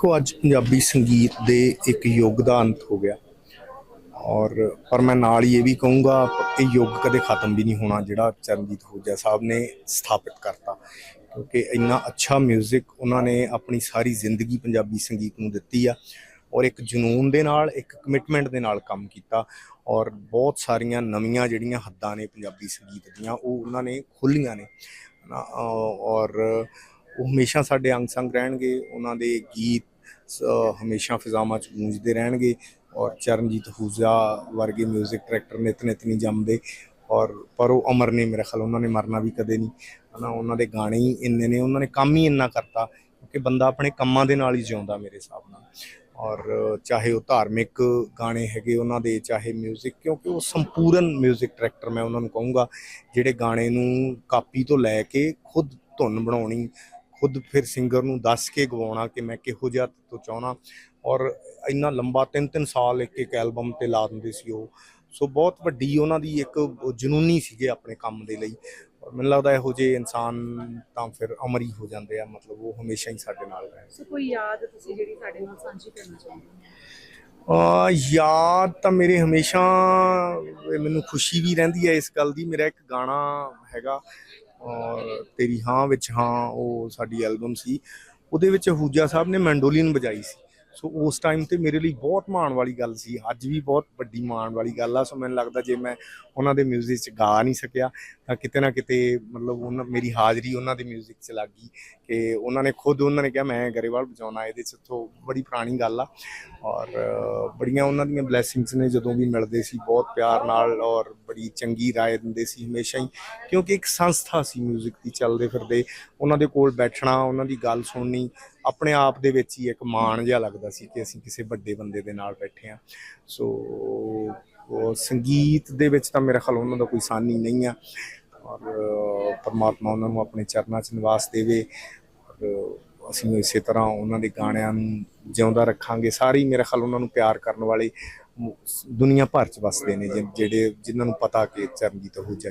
ਦੇਖੋ ਅੱਜ ਪੰਜਾਬੀ ਸੰਗੀਤ ਦੇ ਇੱਕ ਯੁੱਗ ਦਾ ਅੰਤ ਹੋ ਗਿਆ। ਔਰ ਪਰ ਮੈਂ ਨਾਲ ਹੀ ਇਹ ਵੀ ਕਹੂੰਗਾ ਇਹ ਯੁੱਗ ਕਦੇ ਖਤਮ ਵੀ ਨਹੀਂ ਹੋਣਾ ਜਿਹੜਾ ਚਰਨਜੀਤ ਹੋਜਾ ਸਾਹਿਬ ਨੇ ਸਥਾਪਿਤ ਕਰਤਾ। ਕਿਉਂਕਿ ਇੰਨਾ ਅੱਛਾ 뮤직 ਉਹਨਾਂ ਨੇ ਆਪਣੀ ਸਾਰੀ ਜ਼ਿੰਦਗੀ ਪੰਜਾਬੀ ਸੰਗੀਤ ਨੂੰ ਦਿੱਤੀ ਆ ਔਰ ਇੱਕ ਜਨੂਨ ਦੇ ਨਾਲ ਇੱਕ ਕਮਿਟਮੈਂਟ ਦੇ ਨਾਲ ਕੰਮ ਕੀਤਾ। ਔਰ ਬਹੁਤ ਸਾਰੀਆਂ ਨਵੀਆਂ ਜਿਹੜੀਆਂ ਹੱਦਾਂ ਨੇ ਪੰਜਾਬੀ ਸੰਗੀਤ ਦੀਆਂ ਉਹ ਉਹਨਾਂ ਨੇ ਖੋਲੀਆਂ ਨੇ। ਹਨਾ, ਅਹ ਔਰ ਉਹ ਹਮੇਸ਼ਾ ਸਾਡੇ ਅੰਗ ਸੰਗ ਰਹਿਣਗੇ ਉਹਨਾਂ ਦੇ ਗੀਤ ਹਮੇਸ਼ਾ ਫਿਜ਼ਾਵਾਂ ਚ ਗੂੰਜਦੇ ਰਹਿਣਗੇ ਔਰ ਚਰਨਜੀਤ ਹੂਜਾ ਵਰਗੇ 뮤직 ਡਾਇਰੈਕਟਰ ਨਿਤ ਨਿਤ ਨਹੀਂ ਜੰਮਦੇ ਔਰ ਪਰ ਉਹ ਅਮਰ ਨੇ ਮੇਰੇ ਖਿਆਲ ਉਹਨਾਂ ਨੇ ਮਰਨਾ ਵੀ ਕਦੇ ਨਹੀਂ ਹਨਾ ਉਹਨਾਂ ਦੇ ਗਾਣੇ ਹੀ ਇੰਨੇ ਨੇ ਉਹਨਾਂ ਨੇ ਕੰਮ ਹੀ ਇੰਨਾ ਕਰਤਾ ਕਿ ਬੰਦਾ ਆਪਣੇ ਕੰਮਾਂ ਦੇ ਨਾਲ ਹੀ ਜਿਉਂਦਾ ਮੇਰੇ ਹਿਸਾਬ ਨਾਲ ਔਰ ਚਾਹੇ ਉਹ ਧਾਰਮਿਕ ਗਾਣੇ ਹੈਗੇ ਉਹਨਾਂ ਦੇ ਚਾਹੇ 뮤직 ਕਿਉਂਕਿ ਉਹ ਸੰਪੂਰਨ 뮤직 ਡਾਇਰੈਕਟਰ ਮੈਂ ਉਹਨਾਂ ਨੂੰ ਕਹੂੰਗਾ ਜਿਹੜੇ ਗਾਣੇ ਨੂੰ ਕਾਪੀ ਤੋਂ ਲੈ ਕੇ ਖੁਦ ਧੁਨ ਬਣਾਉਣੀ ਖੁਦ ਫਿਰ ਸਿੰਗਰ ਨੂੰ ਦੱਸ ਕੇ ਗਵਾਉਣਾ ਕਿ ਮੈਂ ਕਿਹੋ ਜਿਹਾ ਤੋਂ ਚਾਹਣਾ ਔਰ ਇੰਨਾ ਲੰਬਾ ਤਿੰਨ ਤਿੰਨ ਸਾਲ ਇੱਕ ਇੱਕ ਐਲਬਮ ਤੇ ਲਾ ਦਿੰਦੇ ਸੀ ਉਹ। ਸੋ ਬਹੁਤ ਵੱਡੀ ਉਹਨਾਂ ਦੀ ਇੱਕ ਜਨੂਨੀ ਸੀਗੇ ਆਪਣੇ ਕੰਮ ਦੇ ਲਈ। ਔਰ ਮੈਨੂੰ ਲੱਗਦਾ ਇਹੋ ਜਿਹੇ ਇਨਸਾਨ ਤਾਂ ਫਿਰ ਅਮਰ ਹੀ ਹੋ ਜਾਂਦੇ ਆ ਮਤਲਬ ਉਹ ਹਮੇਸ਼ਾ ਹੀ ਸਾਡੇ ਨਾਲ ਰਹੇ ਸੋ ਕੋਈ ਯਾਦ ਤੁਸੀਂ ਜਿਹੜੀ ਸਾਡੇ ਨਾਲ ਸਾਂਝੀ ਕਰਨਾ ਚਾਹੁੰਦੇ ਹੋ? ਆ ਯਾਦ ਤਾਂ ਮੇਰੇ ਹਮੇਸ਼ਾ ਮੈਨੂੰ ਖੁਸ਼ੀ ਵੀ ਰਹਿੰਦੀ ਹੈ ਇਸ ਗੱਲ ਦੀ। ਮੇਰਾ ਇੱਕ ਗਾਣਾ ਹੈਗਾ ਔਰ ਤੇਰੀ ਹਾਂ ਵਿੱਚ ਹਾਂ ਉਹ ਸਾਡੀ ਐਲਬਮ ਸੀ ਉਹਦੇ ਵਿੱਚ ਹੂਜਾ ਸਾਹਿਬ ਨੇ ਮੈਂਡੋਲਿਨ ਵਜਾਈ ਸੀ ਸੋ ਉਸ ਟਾਈਮ ਤੇ ਮੇਰੇ ਲਈ ਬਹੁਤ ਮਾਣ ਵਾਲੀ ਗੱਲ ਸੀ ਅੱਜ ਵੀ ਬਹੁਤ ਵੱਡੀ ਮਾਣ ਵਾਲੀ ਗੱਲ ਆ ਸੋ ਮੈਨੂੰ ਲੱਗਦਾ ਜੇ ਮੈਂ ਉਹਨਾਂ ਦੇ 뮤직 'ਚ ਗਾ ਨਹੀਂ ਸਕਿਆ ਤਾਂ ਕਿਤੇ ਨਾ ਕਿਤੇ ਮਤਲਬ ਉਹਨਾਂ ਮੇਰੀ ਹਾਜ਼ਰੀ ਉਹਨਾਂ ਦੇ 뮤직 'ਚ ਲੱਗ ਗਈ ਕਿ ਉਹਨਾਂ ਨੇ ਖੁਦ ਉਹਨਾਂ ਨੇ ਕਿਹਾ ਮੈਂ ਗਰੇਵਾਲ ਵਜਾਉਣਾ ਇਹਦੇ 'ਚ ਤੋਂ ਬੜੀ ਪੁਰਾਣੀ ਗੱਲ ਆ ਔਰ ਅ, ਬੜੀਆਂ ਉਹਨਾਂ ਦੀਆਂ ਬਲੇਸਿੰਗਸ ਨੇ ਜਦੋਂ ਵੀ ਮਿਲਦੇ ਸੀ ਬਹੁਤ ਪਿਆਰ ਨਾਲ ਔਰ ਬੜੀ ਚੰਗੀ ਰਾਏ ਦਿੰਦੇ ਸੀ ਹਮੇਸ਼ਾ ਹੀ, ਕਿਉਂਕਿ ਇੱਕ ਸੰਸਥਾ ਸੀ 뮤직 ਦੀ ਚੱਲਦੇ ਫਿਰਦੇ। ਉਹਨਾਂ ਦੇ ਕੋਲ ਬੈਠਣਾ, ਉਹਨਾਂ ਦੀ ਗੱਲ ਸੁਣਨੀ, ਆਪਣੇ ਆਪ ਦੇ ਵਿੱਚ ਹੀ ਇੱਕ ਮਾਣ ਜਿਹਾ ਲੱਗਦਾ ਸੀ ਕਿ ਅਸੀਂ ਕਿਸੇ ਵੱਡੇ ਬੰਦੇ ਦੇ ਨਾਲ ਬੈਠੇ ਆ ਸੋ ਸੰਗੀਤ ਦੇ ਵਿੱਚ ਤਾਂ ਮੇਰੇ ਖਿਆਲ ਉਹਨਾਂ ਦਾ ਕੋਈ ਸਾਨੀ ਨਹੀਂ ਆ। ਔਰ, ਪਰਮਾਤਮਾ ਉਹਨਾਂ ਨੂੰ ਆਪਣੇ ਚਰਨਾਂ 'ਚ ਨਿਵਾਸ ਦੇਵੇ। ਔਰ, ਅਸੀਂ ਇਸੇ ਤਰ੍ਹਾਂ ਉਹਨਾਂ ਦੇ ਗਾਣਿਆਂ ਨੂੰ ਜਿਉਂਦਾ ਰੱਖਾਂਗੇ। ਸਾਰੇ ਹੀ ਮੇਰੇ ਖਿਆਲ ਉਹਨਾਂ ਨੂੰ ਪਿਆਰ ਕਰਨ ਵਾਲੇ ਦੁਨੀਆ ਭਰ 'ਚ ਵਸਦੇ ਨੇ ਜਿਹੜੇ ਜਿਨ੍ਹਾਂ ਨੂੰ ਪਤਾ ਕਿ ਚਰਨਜੀਤ ਹੂਜਾ